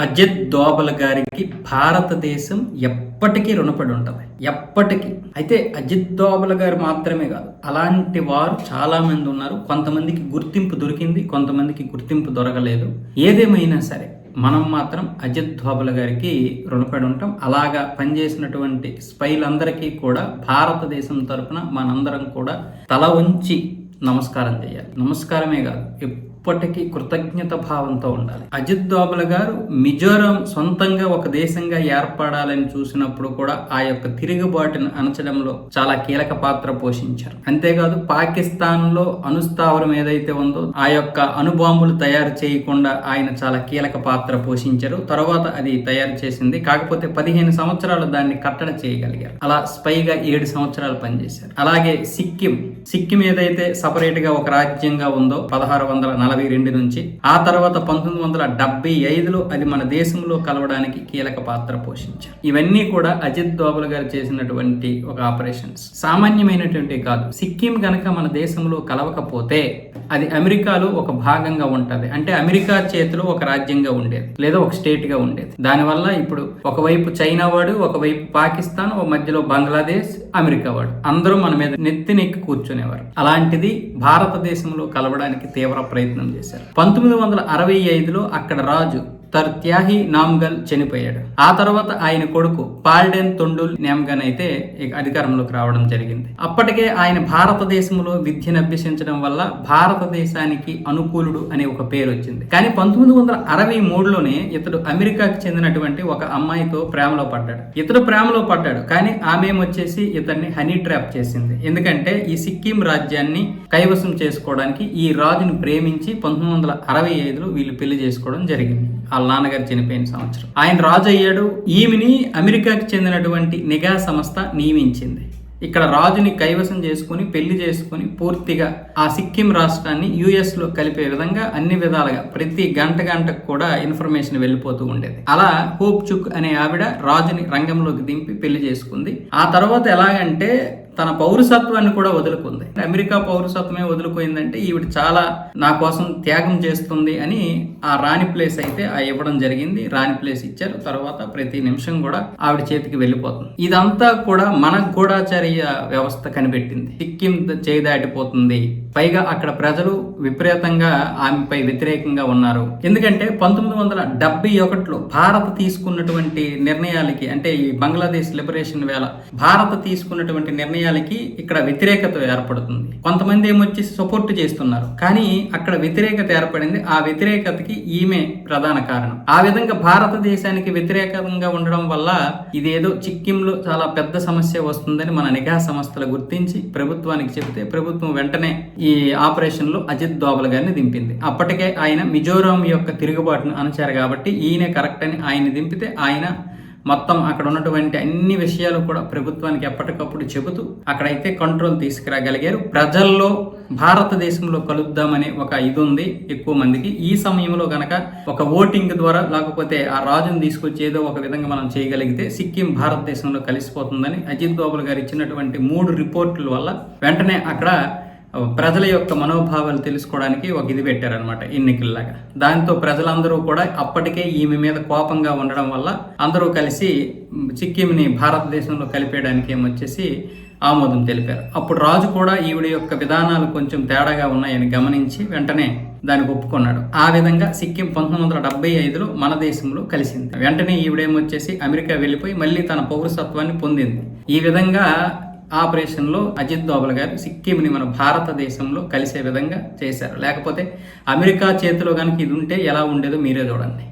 అజిత్ దోబల్ గారికి భారతదేశం ఎప్పటికీ రుణపడి ఉంటుంది. ఎప్పటికీ. అయితే అజిత్ దోబల్ గారు మాత్రమే కాదు అలాంటి వారు చాలా మంది ఉన్నారు. కొంతమందికి గుర్తింపు దొరికింది కొంతమందికి గుర్తింపు దొరకలేదు. ఏదేమైనా సరే మనం మాత్రం అజిత్ దోబల్ గారికి రుణపడి ఉంటాం. అలాగా పనిచేసినటువంటి స్పైలందరికీ కూడా భారతదేశం తరఫున మనందరం కూడా తల ఉంచి నమస్కారం చేయాలి. నమస్కారమే కాదు ఇప్పటికీ కృతజ్ఞత భావంతో ఉండాలి. అజిత్ దోబల్ గారు మిజోరాం సొంతంగా ఒక దేశంగా ఏర్పడాలని చూసినప్పుడు కూడా ఆ యొక్క తిరుగుబాటును అణచడంలో చాలా కీలక పాత్ర పోషించారు. అంతేకాదు పాకిస్తాన్లో అనుస్థావరం ఏదైతే ఉందో ఆ యొక్క అణుబాంబులు తయారు చేయకుండా ఆయన చాలా కీలక పాత్ర పోషించారు. తర్వాత అది తయారు చేసింది. కాకపోతే పదిహేను సంవత్సరాలు దాన్ని కట్టడ చేయగలిగారు. అలా స్పైగా ఏడు సంవత్సరాలు పనిచేశారు. అలాగే సిక్కిం సిక్కిం ఏదైతే సపరేట్గా ఒక రాజ్యంగా ఉందో పదహారు వందల నలభై రెండు నుంచి. ఆ తర్వాత పంతొమ్మిది వందల డెబ్బై ఐదులో అది మన దేశంలో కలవడానికి కీలక పాత్ర పోషించారు. ఇవన్నీ కూడా అజిత్ దోబల్ గారు చేసినటువంటి ఒక ఆపరేషన్స్. సామాన్యమైనటువంటి కాదు. సిక్కిం గనక మన దేశంలో కలవకపోతే అది అమెరికాలో ఒక భాగంగా ఉంటది. అంటే అమెరికా చేతిలో ఒక రాజ్యంగా ఉండేది. లేదా ఒక స్టేట్గా ఉండేది. దానివల్ల ఇప్పుడు ఒకవైపు చైనా వాడు ఒకవైపు పాకిస్తాన్ ఒక మధ్యలో బంగ్లాదేశ్ అమెరికా వాడు. అందరూ మన మీద నెత్తినెక్కి కూర్చునేవారు. అలాంటిది భారతదేశంలో కలవడానికి తీవ్ర ప్రయత్నం చేశారు. పంతొమ్మిది వందల అరవై ఐదులో అక్కడ రాజు తర్త్యాహి నామ్గల్ చనిపోయాడు. ఆ తర్వాత ఆయన కొడుకు పాల్డెన్ తొండుల్ నేమ్గన్ అయితే అధికారంలోకి రావడం జరిగింది. అప్పటికే ఆయన భారతదేశంలో విద్యను అభ్యసించడం వల్ల భారతదేశానికి అనుకూలుడు అనే ఒక పేరు వచ్చింది. కానీ పంతొమ్మిది వందల అరవై మూడులోనే ఇతడు అమెరికాకి చెందినటువంటి ఒక అమ్మాయితో ప్రేమలో పడ్డాడు. ఇతడు ప్రేమలో పడ్డాడు కానీ ఆమె వచ్చేసి ఇతన్ని హనీ ట్రాప్ చేసింది. ఎందుకంటే ఈ సిక్కిం రాజ్యాన్ని కైవసం చేసుకోవడానికి ఈ రాజును ప్రేమించి పంతొమ్మిది వందల అరవై ఐదులో వీళ్ళు పెళ్ళి చేసుకోవడం జరిగింది. వాళ్ళ నాన్నగారు చనిపోయిన సంవత్సరం. ఆయన రాజు అయ్యాడు. ఈమెని అమెరికాకి చెందినటువంటి నిఘా సంస్థ నియమించింది. ఇక్కడ రాజుని కైవసం చేసుకుని పెళ్ళి చేసుకుని పూర్తిగా ఆ సిక్కిం రాష్ట్రాన్ని యుఎస్లో కలిపే విధంగా అన్ని విధాలుగా ప్రతి గంట గంటకు కూడా ఇన్ఫర్మేషన్ వెళ్ళిపోతూ ఉండేది. అలా హోప్ చుక్ అనే ఆవిడ రాజుని రంగంలోకి దింపి పెళ్ళి చేసుకుంది. ఆ తర్వాత ఎలాగంటే తన పౌరసత్వాన్ని కూడా వదులుకుంది. అమెరికా పౌరసత్వమే వదులుకోయిందంటే ఈవిడ చాలా నా కోసం త్యాగం చేస్తుంది అని ఆ రాణి ప్లేస్ అయితే ఆ ఇవ్వడం జరిగింది. రాణి ప్లేస్ ఇచ్చారు. తర్వాత ప్రతి నిమిషం కూడా ఆవిడ చేతికి వెళ్ళిపోతుంది. ఇదంతా కూడా మన గూఢాచార్య వ్యవస్థ కనిపెట్టింది. సిక్కిం చేయి దాటిపోతుంది. పైగా అక్కడ ప్రజలు విపరీతంగా ఆమెపై వ్యతిరేకంగా ఉన్నారు. ఎందుకంటే పంతొమ్మిది వందల డెబ్బై ఒకటిలో భారత్ తీసుకున్నటువంటి నిర్ణయాలకి అంటే ఈ బంగ్లాదేశ్ లిబరేషన్ వేళ భారత్ తీసుకున్నటువంటి నిర్ణయాలకి ఇక్కడ వ్యతిరేకత ఏర్పడుతుంది. కొంతమంది ఏమొచ్చి సపోర్ట్ చేస్తున్నారు. కానీ అక్కడ వ్యతిరేకత ఏర్పడింది. ఆ వ్యతిరేకతకి ఈమె ప్రధాన కారణం. ఆ విధంగా భారతదేశానికి వ్యతిరేకంగా ఉండడం వల్ల ఇదేదో చిక్కింలో చాలా పెద్ద సమస్య వస్తుందని మన నిఘా సంస్థలు గుర్తించి ప్రభుత్వానికి చెబితే ప్రభుత్వం వెంటనే ఈ ఆపరేషన్లో అజిత్ దోబల్ గారిని దింపింది. అప్పటికే ఆయన మిజోరాం యొక్క తిరుగుబాటును అణచారు కాబట్టి ఈయన కరెక్ట్ అని ఆయన దింపితే ఆయన మొత్తం అక్కడ ఉన్నటువంటి అన్ని విషయాలు కూడా ప్రభుత్వానికి ఎప్పటికప్పుడు చెబుతూ అక్కడైతే కంట్రోల్ తీసుకురాగలిగారు. ప్రజల్లో భారతదేశంలో కలుద్దామనే ఒక ఇది ఉంది ఎక్కువ మందికి. ఈ సమయంలో గనక ఒక ఓటింగ్ ద్వారా లేకపోతే ఆ రాజును తీసుకొచ్చి ఏదో ఒక విధంగా మనం చేయగలిగితే సిక్కిం భారతదేశంలో కలిసిపోతుందని అజిత్ దోబల్ గారు ఇచ్చినటువంటి మూడు రిపోర్టుల వల్ల వెంటనే అక్కడ ప్రజల యొక్క మనోభావాలు తెలుసుకోవడానికి ఒక ఇది పెట్టారనమాట ఎన్నికల్లాగా దాంతో ప్రజలందరూ కూడా అప్పటికే ఈమె మీద కోపంగా ఉండడం వల్ల అందరూ కలిసి సిక్కింని భారతదేశంలో కలిపేయడానికి ఏమొచ్చేసి ఆమోదం తెలిపారు. అప్పుడు రాజు కూడా ఈవిడ యొక్క విధానాలు కొంచెం తేడాగా ఉన్నాయని గమనించి వెంటనే దానికి ఒప్పుకున్నాడు. ఆ విధంగా సిక్కిం పంతొమ్మిది వందల డెబ్బై ఐదులో మన దేశంలో కలిసింది. వెంటనే ఈవిడేమొచ్చేసి అమెరికా వెళ్ళిపోయి మళ్ళీ తన పౌరసత్వాన్ని పొందింది. ఈ విధంగా ఆపరేషన్లో అజిత్ దోబల్ గారు సిక్కింని మన భారతదేశంలో కలిసే విధంగా చేశారు. లేకపోతే అమెరికా చేతిలో కనుక ఇది ఉంటే ఎలా ఉండేదో మీరే చూడండి.